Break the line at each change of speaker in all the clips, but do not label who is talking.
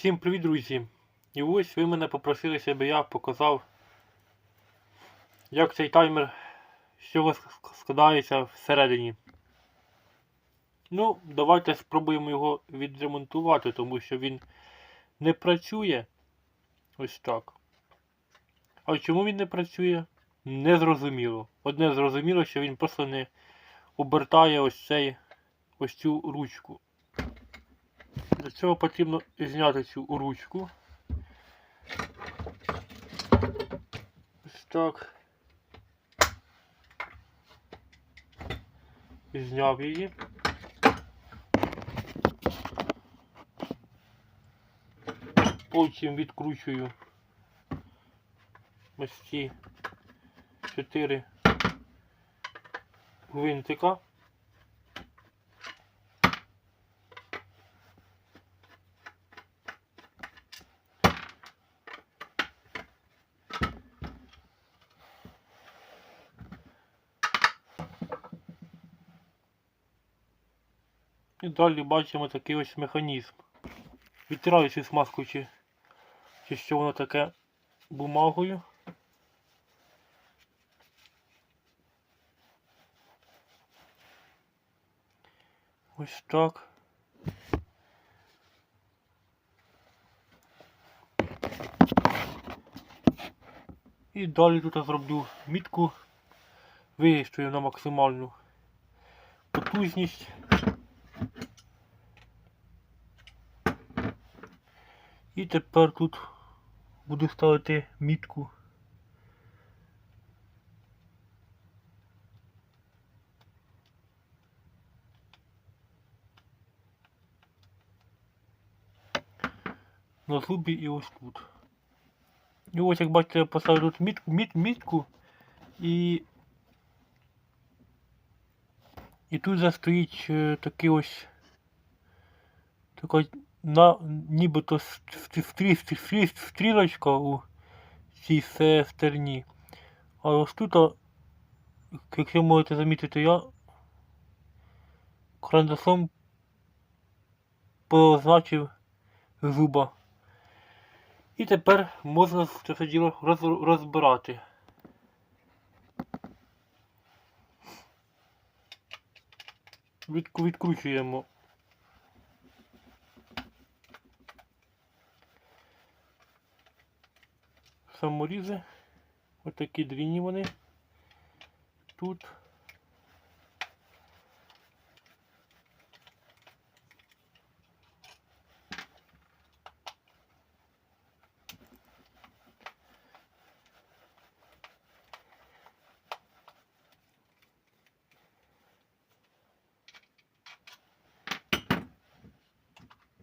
Всім привіт, друзі! І ось ви мене попросили, щоб я показав, як цей таймер з чого складається всередині. Ну, давайте спробуємо його відремонтувати, тому що він не працює. Ось так. А чому він не працює? Незрозуміло. Одне зрозуміло, що він просто не обертає ось цей ось цю ручку. Для цього потрібно зняти цю ручку. Ось так. Зняв її. Потім відкручую ось ці чотири гвинтика. Далі бачимо такий ось механізм. Відтираю цю смазку чи, чи що воно таке бумагою. Ось так. І далі тут я зроблю мітку, виїжджую на максимальну потужність. І тепер тут буду ставити мітку. На зубі і ось тут. І ось як бачите, я поставив тут мітку, міт, мітку і. І тут же стоїть е, такий ось така на нібито стрілочка у цій се- стерні. А ось тут, а, якщо можете замітити, я карандашом позначив зуба. І тепер можна це все діло роз, розбирати. Відкручуємо саморізи. Ось такі дрібні вони. Тут.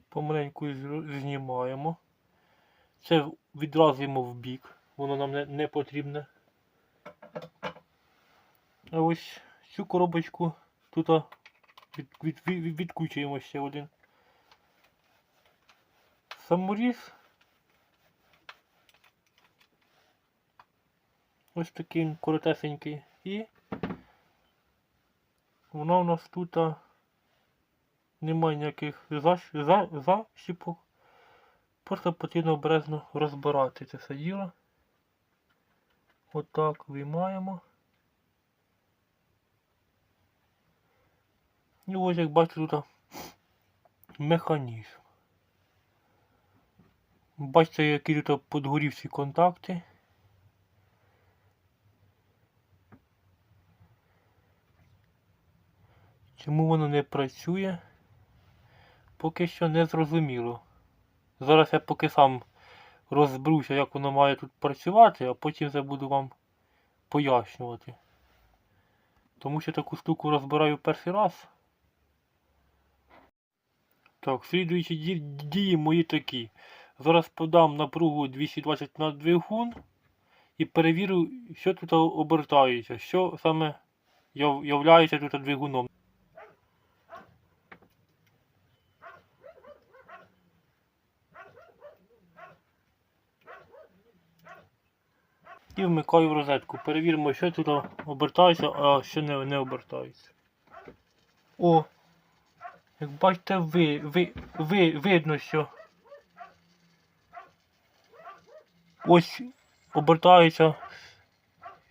Помаленьку знімаємо. Це відразимо в бік, воно нам не, не потрібне. А ось цю коробочку тут від, від, від, відкручуємо ще один. Саморіз. Ось такий коротесенький. І вона у нас тут немає ніяких защ, за, защіпок. Просто потрібно обережно розбирати це все діло. Отак виймаємо. І ось як бачите тут механізм. Бачите, які тут подгорів ці контакти. Чому воно не працює? Поки що не зрозуміло. Зараз я поки сам розберуся, як воно має тут працювати, а потім вже буду вам пояснювати. Тому що таку штуку розбираю перший раз. Так, слідуючі дії мої такі. Зараз подам напругу 220 на двигун і перевірю, що тут обертається, що саме являється тут двигуном. І вмикаю в розетку. Перевіримо, що тут обертається, а що не, не обертається. О! Як бачите, ви, ви, ви, видно, що ось обертається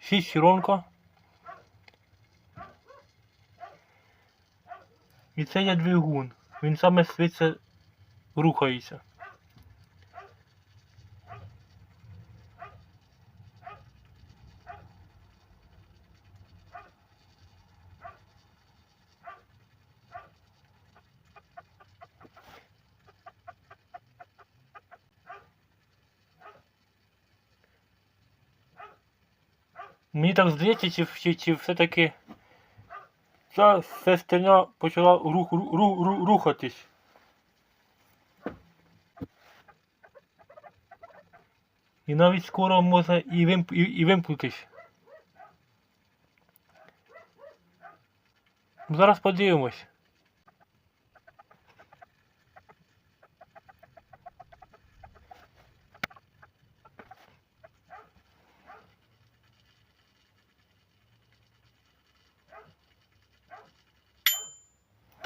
шестеронка. І це є двигун. Він саме швидше рухається. Мені так здається, чи, чи, чи все-таки ця сестерня почала рух, рух, ру, ру, рухатись. І навіть скоро можна і, вимп, і, і вимкнутись. Зараз подивимось.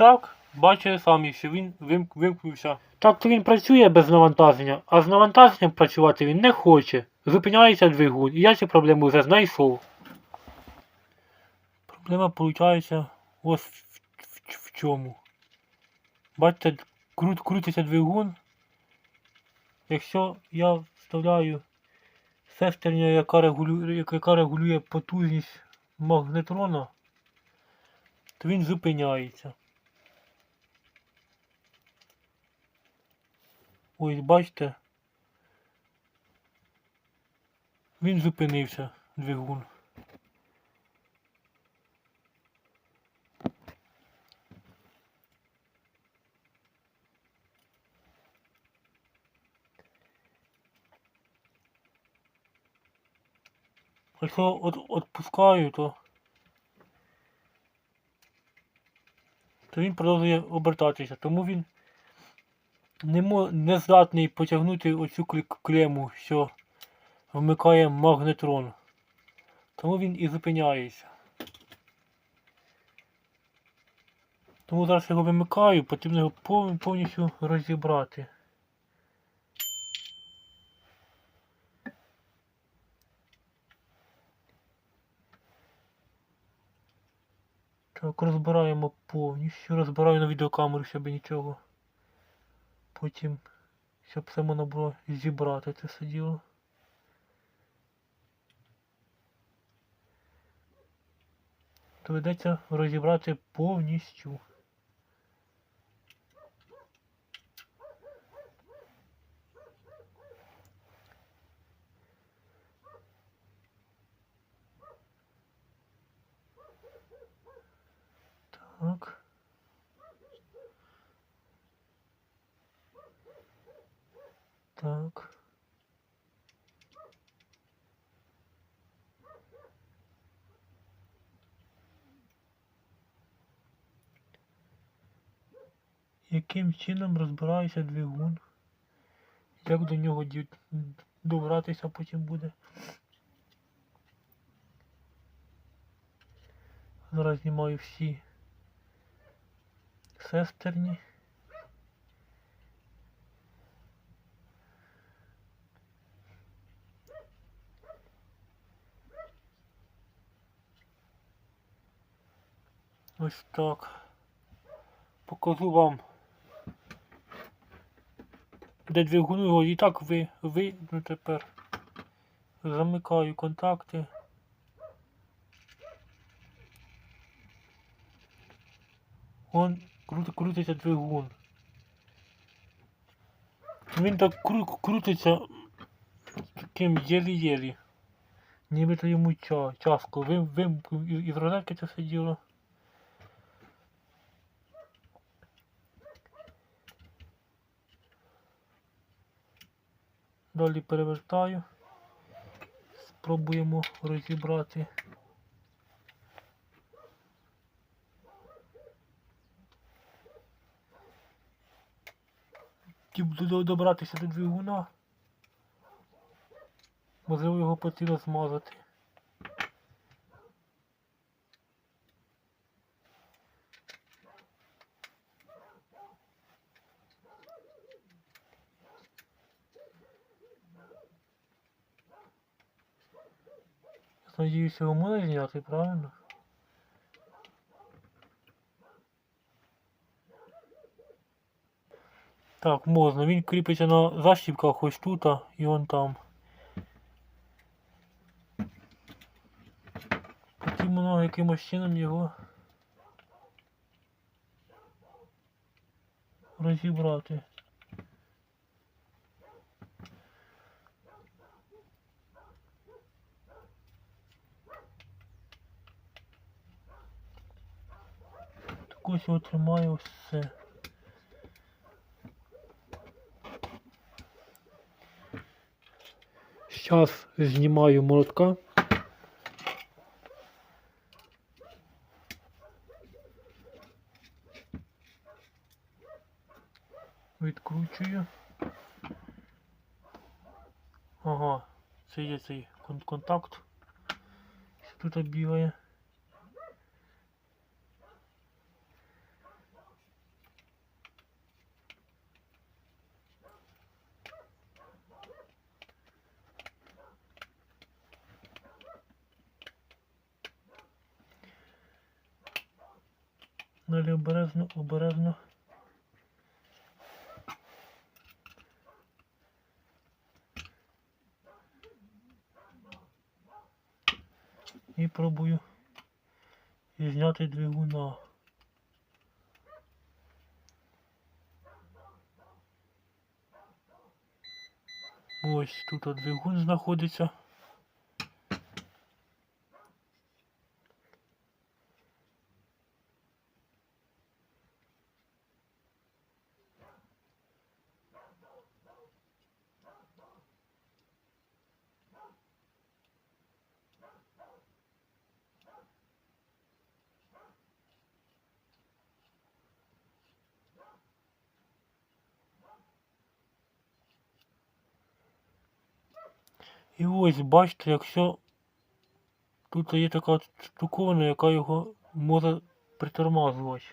Так, бачите самі, що він вимкнувся. Так то він працює без навантаження, а з навантаженням працювати він не хоче. Зупиняється двигун, і я цю проблему вже знайшов. Проблема виходить ось в, в, в чому. Бачите, крут, крутиться двигун. Якщо я вставляю сестерню, яка регулює, яка регулює потужність магнетрона, то він зупиняється. Ось бачите. Він зупинився, двигун. Якщо от, отпускаю, то, то він продовжує обертатися, тому він не, мо, не здатний потягнути оцю клему, що вмикає магнетрон. Тому він і зупиняється. Тому зараз його вимикаю, потрібно його пов- повністю розібрати. Так, розбираємо повністю. Розбираю на відеокамеру, щоб нічого. Потім, щоб все можна було зібрати це все діло. Доведеться розібрати повністю. Так. Так. Яким чином розбирається двигун? Як до нього добратися потім буде? Зараз знімаю всі сестерні. Ось так. Покажу вам. Де двигуну його і так ви, ви, ну тепер. Замикаю контакти. Он крути, крутиться двигун. Він так кру, крутиться таким єлі-єлі. Нібито йому часку. Вим, вимкнув із розетки це все діло. Далі перевертаю. Спробуємо розібрати. До- добратися до двигуна. Можливо його потрібно змазати. Надіюсь, його можна зняти, правильно? Так, можна. Він кріпиться на защіпках ось тут і вон там. Потрібно якимось чином його розібрати. Так ось його тримаю все. Зараз знімаю молотка. Відкручую. Ага, це є цей контакт. Що тут бігає. Далі обережно, обережно. І пробую зняти двигуна. Ось тут двигун знаходиться. І ось бачите, якщо тут є така штуковина, яка його може притормажувати.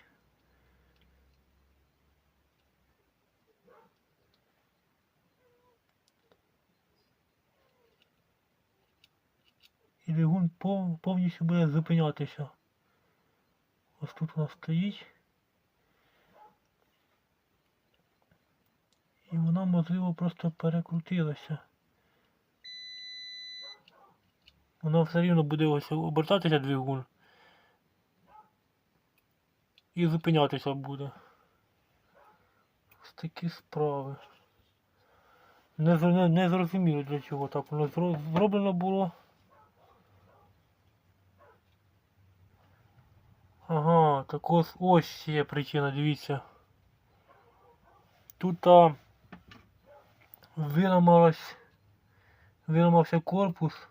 І двигун повністю буде зупинятися. Ось тут вона стоїть. І вона, можливо, просто перекрутилася. Воно все рівно буде ось обертатися двигун. І зупинятися буде. Ось такі справи. Не, не, не зрозуміло для чого так воно зро- зроблено було. Ага, так ось ось є причина, дивіться. Тут а, виламалась, виламався корпус.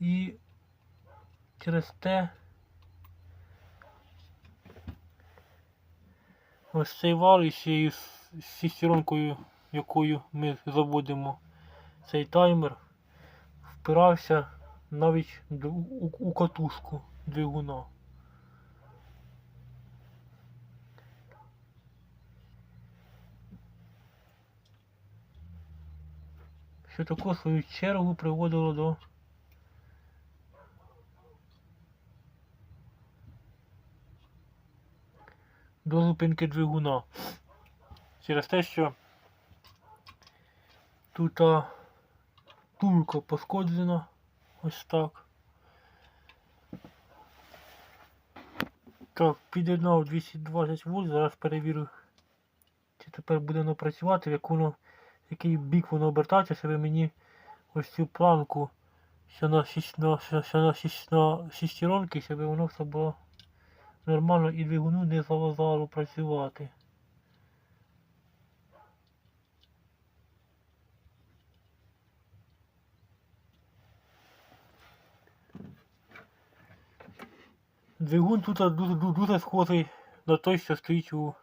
І через те ось цей вал і з шестеронкою, якою ми заводимо цей таймер, впирався навіть у, катушку двигуна. Що таке в свою чергу приводило до до зупинки двигуна. Через те, що тут а, тулка пошкоджена. Ось так. Так, під'єднав 220 вольт, зараз перевірю, чи тепер буде воно працювати, як воно, який бік воно обертається, щоб мені ось цю планку, що на, шість- на, що, на, на шестеронки, щоб воно все було нормально і двигуну не заважало працювати. Двигун тут дуже, дуже схожий на той, що стоїть у,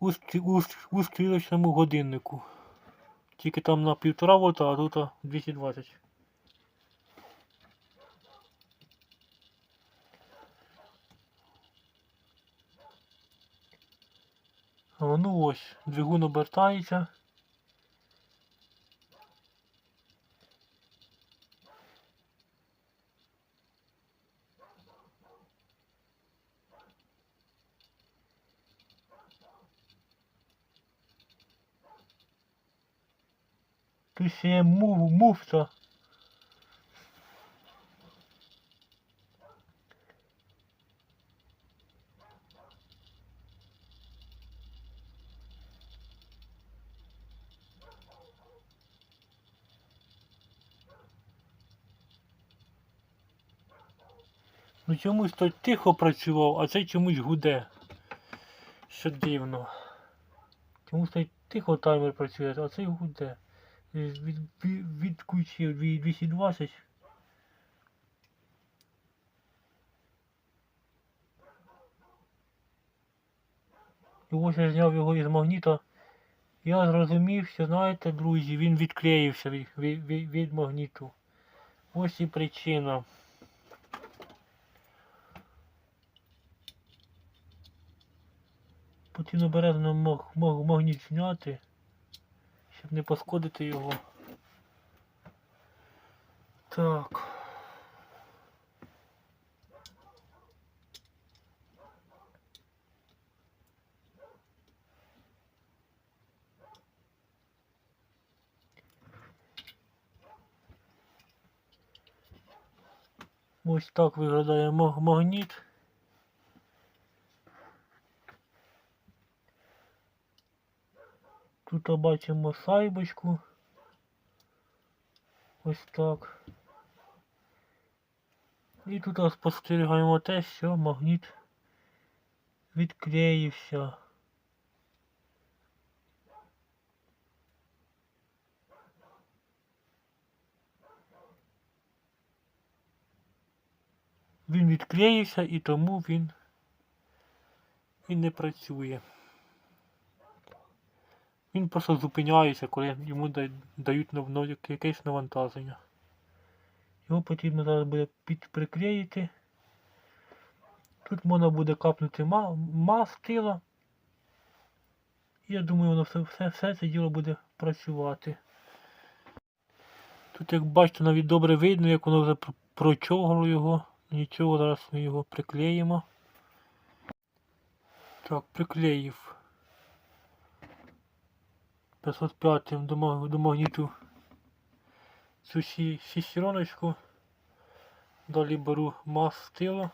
у, у, у стрілочному годиннику. Тільки там на 1,5 вольта, а тут 220. Ось, двигун обертається. Ти ще мув, мувця. Ну чомусь той тихо працював, а цей чомусь гуде. Що дивно. Чомусь той тихо таймер працює, а цей гуде. Від, від, від, відключив 220. І ось я зняв його із магніта. Я зрозумів, що знаєте, друзі, він відклеївся від, від, від, від магніту. Ось і причина. Потрібно бережно маг, маг, магніт зняти, щоб не пошкодити його. Так. Ось так виглядає маг- магніт. Тут бачимо сайбочку. Ось так. І тут спостерігаємо те, що магніт відклеївся. Він відклеївся і тому він і не працює. Він просто зупиняється, коли йому дають якесь навантаження. Його потрібно зараз буде підприклеїти. Тут можна буде капнути ма мастила. І я думаю, воно все, все, все це діло буде працювати. Тут, як бачите, навіть добре видно, як воно вже пр- прочогло його. Нічого, зараз ми його приклеїмо. Так, приклеїв. 505 до, маг- до магніту цю ші- Далі беру мастило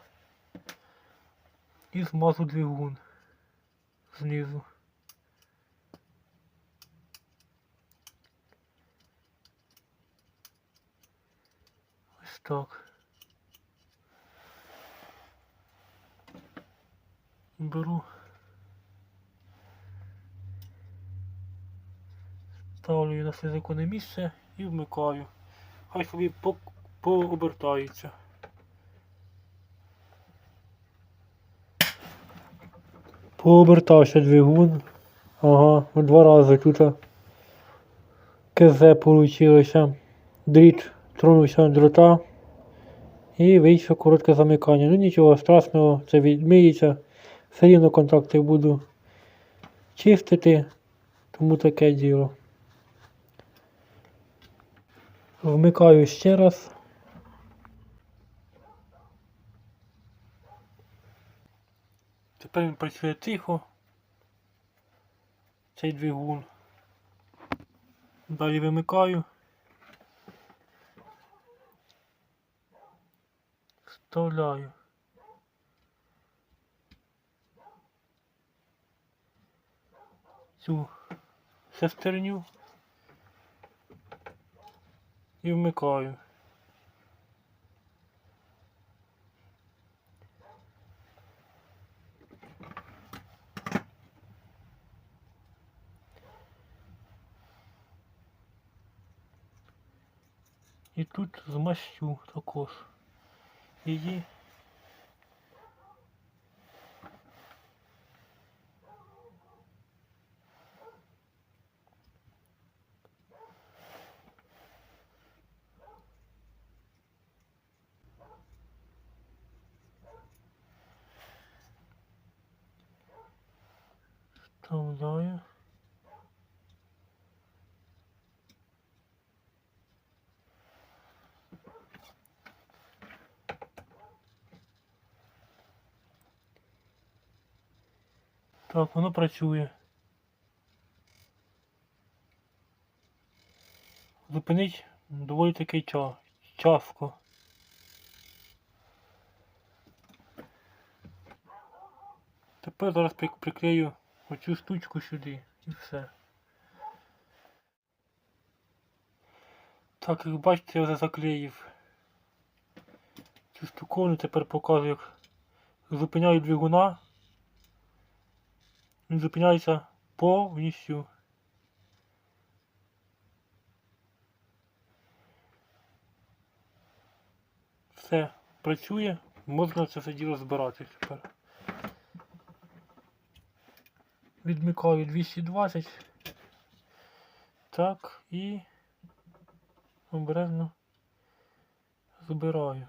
і змазу двигун знизу. Ось так. Беру. Ставлю її на все законне місце і вмикаю. Хай собі по- пообертається. Пообертався двигун. Ага, два рази тут КЗ получилося. Дріт тронувся на дрота. І вийшло коротке замикання. Ну нічого страшного, це відмиється. Все рівно контакти буду чистити, тому таке діло. Вмикаю ще раз. Тепер він працює тихо. Цей двигун. Далі вимикаю. Вставляю. Цю шестерню і вмикаю. І тут змащу також її. Вставляю. Так, воно працює. зупинить доволі таки ча- часто. Тепер зараз приклею оцю штучку сюди і все. Так, як бачите, я вже заклеїв цю штуковину, тепер показую, як зупиняю двигуна. Він зупиняється повністю. Все працює, можна це все діло збирати тепер. Відмикаю 220. Так, і обережно збираю.